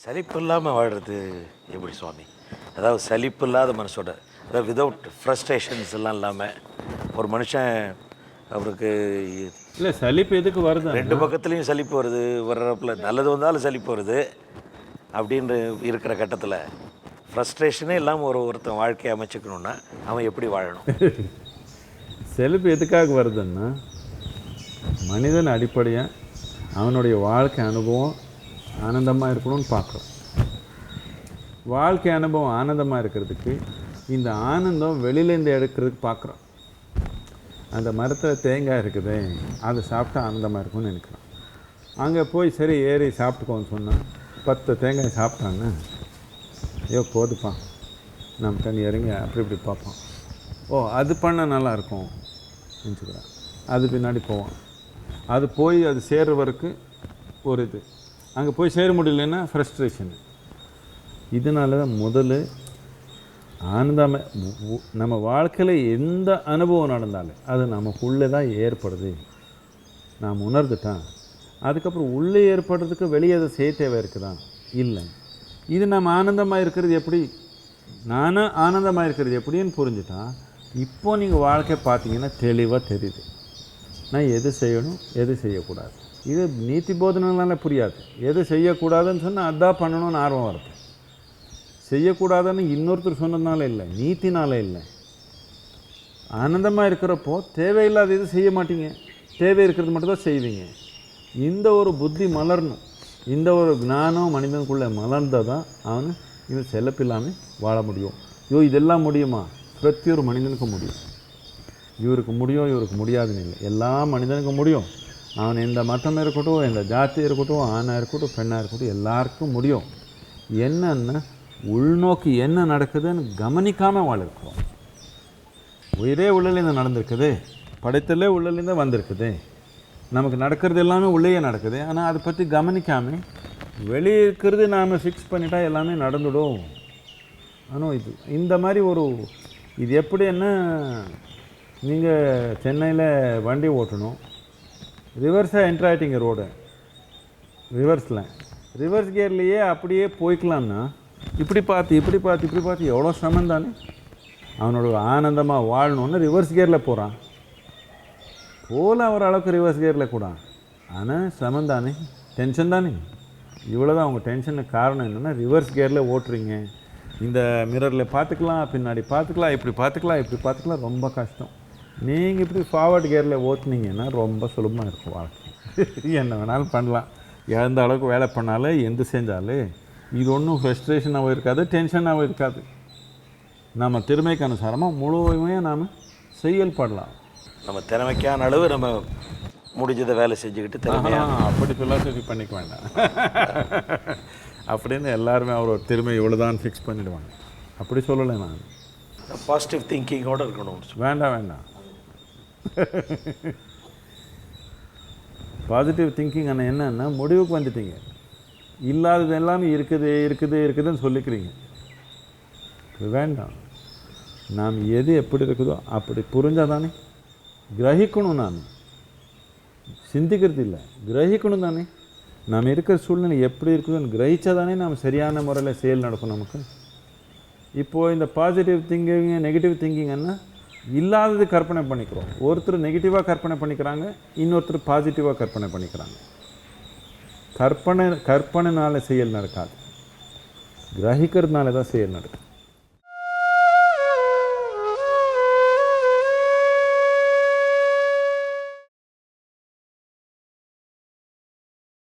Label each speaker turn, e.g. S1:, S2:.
S1: சலிப்பு இல்லாமல் வாழ்கிறது எப்படி சுவாமி? அதாவது சலிப்பு இல்லாத மனசோட அதாவது விதவுட் ஃப்ரஸ்ட்ரேஷன்ஸ் எல்லாம் இல்லாமல் ஒரு மனுஷன் அவருக்கு
S2: இல்லை சலிப்பு எதுக்கு வருது?
S1: ரெண்டு பக்கத்துலேயும் சலிப்பு வருது வர்றப்பல நல்லது வந்தாலும் சலிப்பு வருது அப்படின்னு இருக்கிற கட்டத்தில் ஃப்ரஸ்ட்ரேஷனே இல்லாமல் ஒரு ஒருத்தன் வாழ்க்கையை அமைச்சுக்கணுன்னா அவன் எப்படி வாழணும்?
S2: செலிப்பு எதுக்காக வருதுன்னா மனிதன் அடிப்படையாக அவனுடைய வாழ்க்கை அனுபவம் ஆனந்தமாக இருக்கணும்னு பார்க்குறோம். வாழ்க்கை அனுபவம் ஆனந்தமாக இருக்கிறதுக்கு இந்த ஆனந்தம் வெளியிலேருந்து எடுக்கிறதுக்கு பார்க்குறோம். அந்த மரத்தில் தேங்காய் இருக்குது அதை சாப்பிட்டா ஆனந்தமாக இருக்கும்னு நினைக்கிறோம். அங்கே போய் சரி ஏறி சாப்பிட்டுக்கோன்னு சொன்னால் பத்து தேங்காய் சாப்பிட்டான்னு ஐயோ போதுப்பா. நம்ம தண்ணி இறங்கி அப்படி இப்படி பார்ப்போம். ஓ அது பண்ண நல்லா இருக்கும் அது பின்னாடி போவோம் அது போய் அது சேர்ற வரைக்கும் ஒரு இது. அங்கே போய் சேர முடியலன்னா ஃப்ரஸ்ட்ரேஷன் இதனால தான் முதல்ல ஆனந்தமாக நம்ம வாழ்க்கையில் எந்த அனுபவம் நடந்தாலும் அது நமக்குள்ளே தான் ஏற்படுது. நாம் உணர்ந்துட்டான் அதுக்கப்புறம் உள்ளே ஏற்படுறதுக்கு வெளியே அதை செய்ய தேவை இருக்குதா? இல்லை. இது நம்ம ஆனந்தமாக இருக்கிறது எப்படி? நானும் ஆனந்தமாக இருக்கிறது எப்படின்னு புரிஞ்சுட்டா இப்போ நீங்கள் வாழ்க்கை பார்த்தீங்கன்னா தெளிவாக தெரியுது. நான் எது செய்யணும் எது செய்யக்கூடாது? இது நீத்தி போதனைனால புரியாது. எது செய்யக்கூடாதுன்னு சொன்னால் அதான் பண்ணணும்னு ஆர்வம் வருது. செய்யக்கூடாதுன்னு இன்னொருத்தர் சொன்னதுனால இல்லை நீத்தினால இல்லை. ஆனந்தமாக இருக்கிறப்போ தேவையில்லாத இது செய்ய மாட்டீங்க. தேவை இருக்கிறது மட்டும்தான் செய்வீங்க. இந்த ஒரு புத்தி மலரணும். இந்த ஒரு ஞானம் மனிதனுக்குள்ளே மலர்ந்தால் தான் அவனு இது செலப்பில்லாமல் வாழ முடியும். ஐயோ இதெல்லாம் முடியுமா? பிரத்தி ஒரு மனிதனுக்கும் முடியும். இவருக்கு முடியும் இவருக்கு முடியாதுன்னு இல்லை. எல்லா மனிதனுக்கும் முடியும். அவன் இந்த மதம் இருக்கட்டும் இந்த ஜாதி இருக்கட்டும் ஆணாக இருக்கட்டும் பெண்ணாக இருக்கட்டும் எல்லாருக்கும் முடியும். என்னன்னா உள்நோக்கி என்ன நடக்குதுன்னு கவனிக்காமல் வாழிருக்கிறோம் உயிரே உள்ளலேருந்து நடந்திருக்குது படைத்தலே உள்ளலேருந்து வந்திருக்குது. நமக்கு நடக்கிறது எல்லாமே உள்ளேயே நடக்குது. ஆனால் அதை பற்றி கவனிக்காமல் வெளியே இருக்கிறது நாம் ஃபிக்ஸ் பண்ணிட்டா எல்லாமே நடந்துடும். ஆனால் இது இந்த மாதிரி ஒரு இது எப்படின்னா நீங்கள் சென்னையில் வண்டி ஓட்டணும். ரிவர்ஸாக என்ட்ரு ஆகிட்டீங்க ரோடு ரிவர்ஸில் ரிவர்ஸ் கியர்லேயே அப்படியே போய்க்கலாம்னா இப்படி பார்த்து இப்படி பார்த்து இப்படி பார்த்து எவ்வளோ சிரமம் தானே? அவனோட ஆனந்தமாக வாழணும்னு ரிவர்ஸ் கியரில் போகிறான் போல ஒரு அளவுக்கு ரிவர்ஸ் கியரில் கூட. ஆனால் சிரமம் தானே? டென்ஷன் தானே? இவ்வளோ தான் அவங்க டென்ஷனுக்கு காரணம் என்னென்னா ரிவர்ஸ் கியரில் ஓட்டுறீங்க. இந்த மிரரில் பார்த்துக்கலாம் பின்னாடி பார்த்துக்கலாம் இப்படி பார்த்துக்கலாம் இப்படி பார்த்துக்கலாம் ரொம்ப கஷ்டம். நீங்கள் இப்படி ஃபார்வர்ட் கியரில் ஓட்டுனீங்கன்னா ரொம்ப சுலபமாக இருக்கும் வாழ்க்கை. என்ன வேணாலும் பண்ணலாம். எந்த அளவுக்கு வேலை பண்ணாலும் எந்த செஞ்சாலும் இது ஒன்றும் ஃப்ரஸ்ட்ரேஷனாகவும் இருக்காது டென்ஷனாகவும் இருக்காது. நம்ம திறமைக்கு அனுசாரமாக முழுமையாக நாம் செயல்படலாம்.
S1: நம்ம திறமைக்கான அளவு நம்ம முடிஞ்சதை வேலை செஞ்சுக்கிட்டு திறமையாக
S2: அப்படி ஃபிலாசபி பண்ணிக்க வேண்டாம். அப்படின்னு எல்லாருமே அவரோட திறமை இவ்வளோதான் ஃபிக்ஸ் பண்ணிடுவாங்க. அப்படி சொல்லலை நான்.
S1: பாசிட்டிவ் திங்கிங்கோடு இருக்கணும்.
S2: வேண்டாம் வேண்டாம். பாசிட்டிவ் திங்கிங் ஆனால் என்னன்னா முடிவுக்கு வந்துட்டீங்க. இல்லாதது எல்லாமே இருக்குது இருக்குது இருக்குதுன்னு சொல்லிக்கிறீங்க. வேண்டாம். நாம் எது எப்படி இருக்குதோ அப்படி புரிஞ்சால் தானே. கிரகிக்கணும் நான் சிந்திக்கிறது இல்லை. கிரகிக்கணும் தானே. நாம் இருக்கிற சூழ்நிலை எப்படி இருக்குதுன்னு கிரகிச்சா தானே நாம் சரியான முறையில் செயல் நடக்கும் நமக்கு. இப்போது இந்த பாசிட்டிவ் திங்கிங் நெகட்டிவ் திங்கிங்கன்னா இல்லாதது கற்பனை பண்ணிக்கிறோம். ஒருத்தர் நெகட்டிவாக கற்பனை பண்ணிக்கிறாங்க இன்னொருத்தர் பாசிட்டிவாக கற்பனை பண்ணிக்கிறாங்க. கற்பனை கற்பனைனால செயல் நடக்காது. கிரகிக்கிறதுனால தான் செயல் நடக்கும்